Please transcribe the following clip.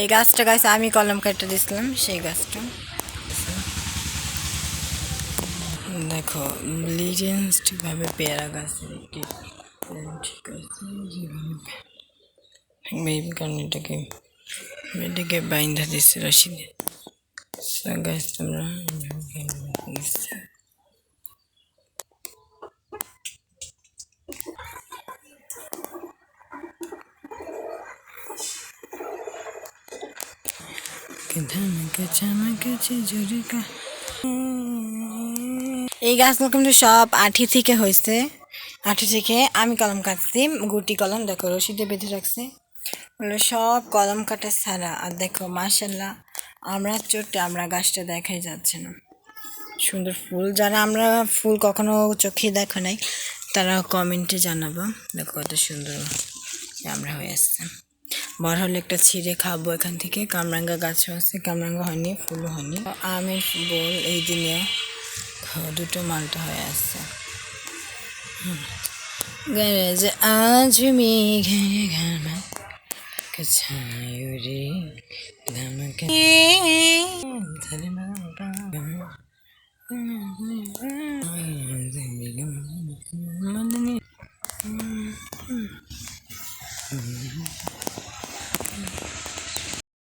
এই গাছটা গাছ আমি কলম কেটে দিয়েছিলাম সেই গাছটা। দেখো লিজেন্সভাবে পেয়ারা গাছের একটি ঠিক আছে যেভাবে কারণে এটাকে এটাকে বাইন্ধা দিচ্ছে রশিদে গাছ তোমরা এই গাছগুলো কিন্তু সব আঠি থেকে হয়েছে। আঠি থেকে আমি কলম কাটছি, গুটি কলম, দেখো রশিদে বেঁধে রাখছি। ওগুলো সব কলম কাটা ছাড়া, আর দেখো মার্শাল্লাহ আমরা চোটে আমরা গাছটা দেখাই যাচ্ছে না। সুন্দর ফুল, যারা আমরা ফুল কখনো চোখে দেখো নাই তারা কমেন্টে জানাব। দেখো কত সুন্দর আমরা হয়ে আসছে। বড় হলে একটা ছিঁড়ে খাব এখান থেকে। কামরাঙ্গা গাছও আছে, কামরাঙ্গা হয়নি, ফুলও হয়নি। আমের বল এই দিনে দুটো মালটা হয়ে আসছে আজ মেঘে ঘামা